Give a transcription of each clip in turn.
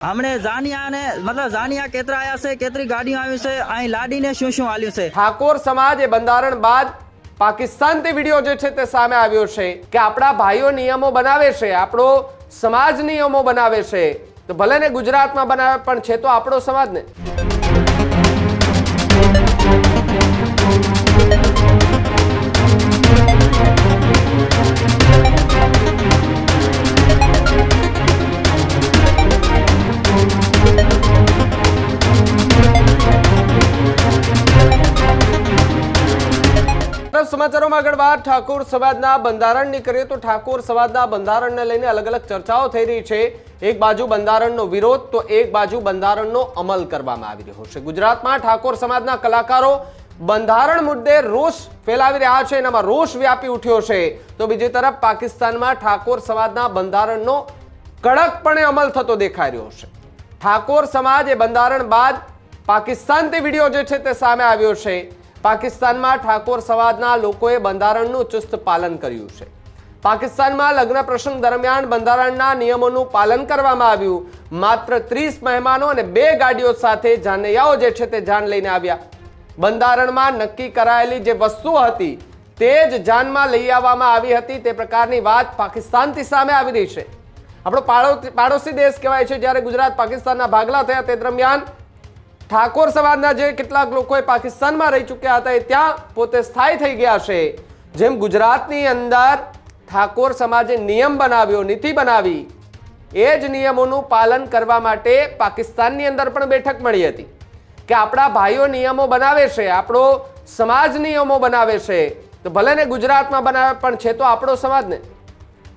હમણે જાનિયા ને મતલબ જાનિયા કેતરા આવ્યા છે કેતરી ગાડીઓ આવી છે અહીં લાડીને શું શું આવ્યું છે ઠાકોર સમાજ એ બંધારણ બાદ પાકિસ્તાનથી વીડિયો જે છે તે સામે આવ્યો છે કે આપણા ભાઈઓ નિયમો બનાવે છે આપણો સમાજ નિયમો બનાવે છે તો ભલે ને ગુજરાતમાં બનાવે પણ છે તો આપણો સમાજ ને સમાચારોમાં આગળ વાત. ઠાકોર સમાજના બંધારણની કરીએ તો ઠાકોર સમાજના બંધારણને લઈને અલગ અલગ ચર્ચાઓ થઈ રહી છે. એક બાજુ બંધારણનો વિરોધ તો એક બાજુ બંધારણનો અમલ કરવામાં આવી રહ્યો છે. ગુજરાતમાં ઠાકોર સમાજના કલાકારો બંધારણ મુદ્દે રોષ ફેલાવી રહ્યા છે, એનામાં રોષ વ્યાપી ઉઠ્યો છે. તો બીજી તરફ પાકિસ્તાનમાં ઠાકોર સમાજના બંધારણનો કડકપણે અમલ થતો દેખાઈ રહ્યો છે. ઠાકોર સમાજ એ બંધારણ બાદ પાકિસ્તાનથી વીડિયો જે છે તે સામે આવ્યો છે. પાકિસ્તાનમાં ઠાકોર સમાજના લોકોએ બંધારણનું ચુસ્ત પાલન કર્યું છે. પાકિસ્તાનમાં લગ્ન પ્રસંગ દરમિયાન બંધારણના નિયમોનું પાલન કરવામાં આવ્યું. માત્ર ત્રીસ મહેમાનો અને બે ગાડીઓ સાથે જાનૈયાઓ જે છે તે જાન લઈને આવ્યા. બંધારણમાં નક્કી કરાયેલી જે વસ્તુ હતી તે જ જાનમાં લઈ આવવામાં આવી હતી. તે પ્રકારની વાત પાકિસ્તાનથી સામે આવી રહી છે. આપણો પાડો- પાડોશી દેશ કહેવાય છે, જ્યારે ગુજરાત પાકિસ્તાનના ભાગલા થયા તે દરમિયાન ઠાકોર સમાજના જે કેટલાક લોકોએ પાકિસ્તાનમાં રહી ચૂક્યા હતા એ ત્યાં પોતે સ્થાયી થઈ ગયા છે. જેમ ગુજરાતની અંદર ઠાકોર સમાજે નિયમ બનાવ્યો, નીતિ બનાવી, એ જ નિયમોનું પાલન કરવા માટે પાકિસ્તાનની અંદર પણ બેઠક મળી હતી કે આપણા ભાઈઓ નિયમો બનાવે છે, આપણો સમાજ નિયમો બનાવે છે. તો ભલે ને ગુજરાતમાં બનાવે પણ છે તો આપણો સમાજ ને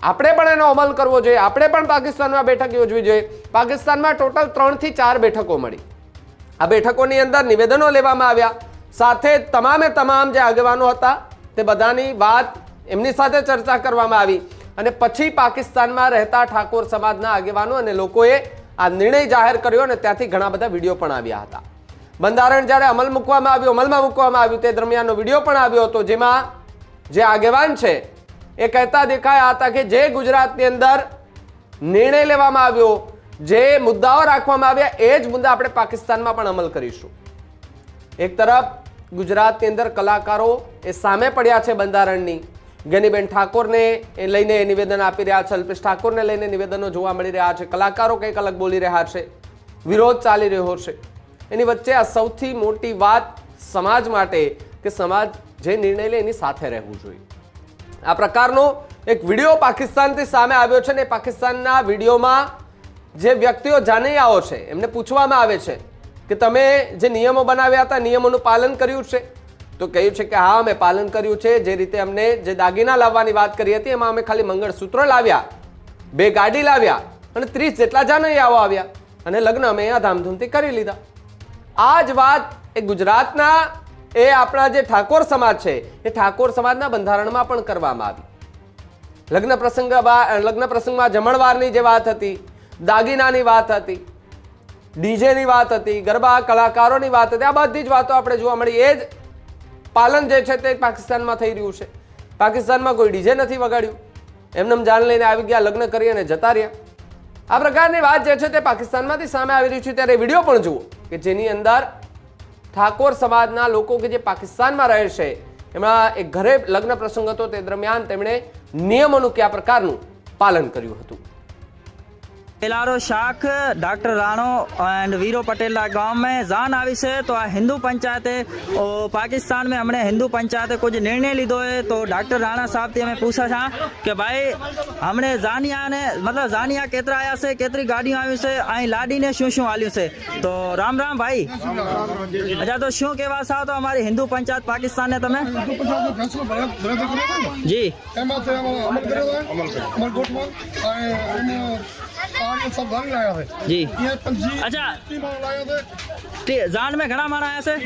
આપણે પણ એનો અમલ કરવો જોઈએ. આપણે પણ પાકિસ્તાનમાં બેઠક યોજવી જોઈએ. પાકિસ્તાનમાં ટોટલ ત્રણથી ચાર બેઠકો મળી. આ બેઠકોની અંદર નિવેદનો લેવામાં આવ્યા. સાથે તમામે તમામ જે આગેવાનો હતા, તે બધાની વાત એમની સાથે ચર્ચા કરવામાં આવી. અને પછી પાકિસ્તાનમાં રહેતા ઠાકોર સમાજના આગેવાનો અને લોકોએ આ નિર્ણય જાહેર કર્યો અને ત્યાંથી ઘણા બધા વીડિયો પણ આવ્યા હતા. બંધારણ જ્યારે અમલ મૂકવામાં આવ્યું, અમલમાં મૂકવામાં આવ્યું, તે દરમિયાનનો વીડિયો પણ આવ્યો હતો, જેમાં જે આગેવાન છે, એ કહેતા દેખાયા હતા કે જે ગુજરાતની અંદર નિર્ણય લેવામાં આવ્યો જે મુદ્દાઓ રાખવામાં આવ્યા એ જ મુદ્દા આપણે પાકિસ્તાનમાં પણ અમલ કરીશું. એક તરફ ગુજરાતની અંદર કલાકારો એ સામે પડ્યા છે બંધારણની. ગનીબેન ઠાકોરને એ લઈને નિવેદન આપી રહ્યા છે, અલ્પેશ ઠાકોરને લઈને નિવેદનો જોવા મળી રહ્યા છે. કલાકારો કંઈક અલગ બોલી રહ્યા છે. વિરોધ ચાલી રહ્યો છે. એની વચ્ચે આ સૌથી મોટી વાત સમાજ માટે કે સમાજ જે નિર્ણય લે એની સાથે રહેવું જોઈએ. આ પ્રકારનો એક વીડિયો પાકિસ્તાનથી સામે આવ્યો છે ને પાકિસ્તાનના વિડીયોમાં જે વ્યક્તિઓ જાનૈયાઓ છે, એમને પૂછવામાં આવે છે કે તમે જે નિયમો બનાવ્યા હતા, નિયમોનું પાલન કર્યું છે? તો કહ્યું છે કે હા, અમે પાલન કર્યું છે, જે રીતે અમને જે દાગીના લાવવાની વાત કરી હતી, એમાં અમે ખાલી મંગળસૂત્ર લાવ્યા, બે ગાડી લાવ્યા અને ત્રીસ જેટલા જાનૈયાઓ આવ્યા અને લગ્ન અમે અહીંયા ધામધૂમથી કરી લીધા. આ જ વાત એ ગુજરાતના, એ આપણા જે ઠાકોર સમાજ છે, એ ઠાકોર સમાજના બંધારણમાં પણ કરવામાં આવી. લગ્ન પ્રસંગ લગ્ન પ્રસંગમાં જમણવારની જે વાત હતી દાગીનાની વાત હતી, ડીજેની વાત હતી, ગરબા કલાકારોની વાત હતી, આ બધી જ વાતો આપણે જોવા મળી. એ જ પાલન જે છે તે પાકિસ્તાનમાં થઈ રહ્યું છે. પાકિસ્તાનમાં કોઈ ડીજે નથી વગાડ્યું. એમને જાન લઈને આવી ગયા, લગ્ન કરી અને જતા રહ્યા. આ પ્રકારની વાત જે છે તે પાકિસ્તાનમાંથી સામે આવી રહી છે. ત્યારે વીડિયો પણ જુઓ કે જેની અંદર ઠાકોર સમાજના લોકો કે જે પાકિસ્તાનમાં રહે છે, એમના એક ઘરે લગ્ન પ્રસંગ હતો, તે દરમિયાન તેમણે નિયમોનું કયા પ્રકારનું પાલન કર્યું હતું. એલારો શાખ ડૉક્ટર રાણો એન્ડ વીરો પટેલના ગામ મેં જાન આવી છે. તો આ હિન્દુ પંચાયતે પાકિસ્તાન મેં હમણે હિન્દુ પંચાયતે કુછ નિર્ણય લીધો હે તો ડૉક્ટર રાણા સાહેબથી અમે પૂછા છા કે ભાઈ હમણે જાનિયાને મતલબ જાનિયા કેતરા આવ્યા છે કેતરી ગાડીઓ આવી છે અહીં લાડીને શું શું આવ્યું છે? તો રામ રામ ભાઈ. અચ્છા તો શું કહેવા સાહેબ તો અમારી હિન્દુ પંચાયત પાકિસ્તાનને તમે? જી. જી અચ્છા. તે જાન મેં ઘણા મારા આયા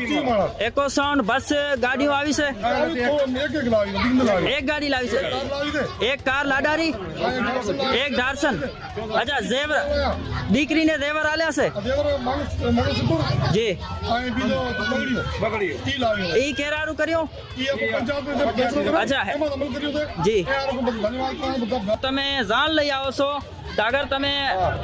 છે એકો સાઉન્ડ બસ ગાડીઓ આવી છે એક ગાડી લાવી છે કાર લાવી છે એક કાર લાડારી એક ધારસન અચ્છા ઝેવર દીકરીને ઝેવર આલ્યા છે જી. ઈ કેરારું કર્યું અચ્છા. જી. તમે જાન લઈ આવો છો અગર તમે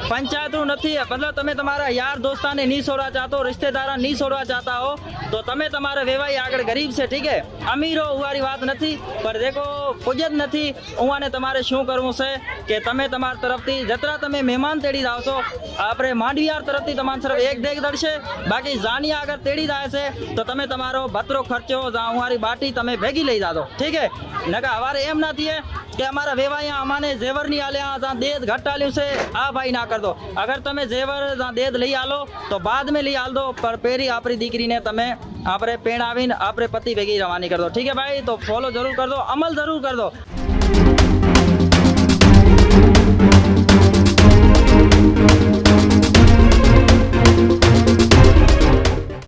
પંચાયતનું નથી, મતલબ તમે તમારા યાર દોસ્તાને નહીં છોડવા ચાહતો રિશ્તેદારા નહીં છોડવા ચાહતા હો, તો તમે તમારા વેવાઈ આગળ ગરીબ છે, ઠીક હે અમીરો, ઉવારી વાત નથી, પણ દેખો પૂજ જ નથી. ઉવાને તમારે શું કરવું છે કે તમે તમારા તરફથી જતરા તમે મહેમાન તેડી જાવ છો, આપણે માંડવીયાર તરફથી તમારા તરફ એક દેખ દડશે, બાકી જાનિયા આગળ તેડી જાય છે, તો તમે તમારો ભતરો ખર્ચો, જા ઉવારી બાટી તમે ભેગી લઈ જાજો, ઠીક હે નકા હવારે એમ ના થઈએ કે અમારા વેવાયા અમાને ઝેવર નહીં આલ્યા દેદ ઘટ છે. આ ભાઈ ના કરતો. અગર તમે ઝેવર દેદ લઈ આલો, તો બાદ મેં લઈ આલ દો પર આપણી દીકરીને તમે આપણે પેણ આવીને આપણે પતિ ભેગી રવાની કર દો ઠીક હે ભાઈ? તો ફોલો જરૂર કર દો અમલ જરૂર કર દો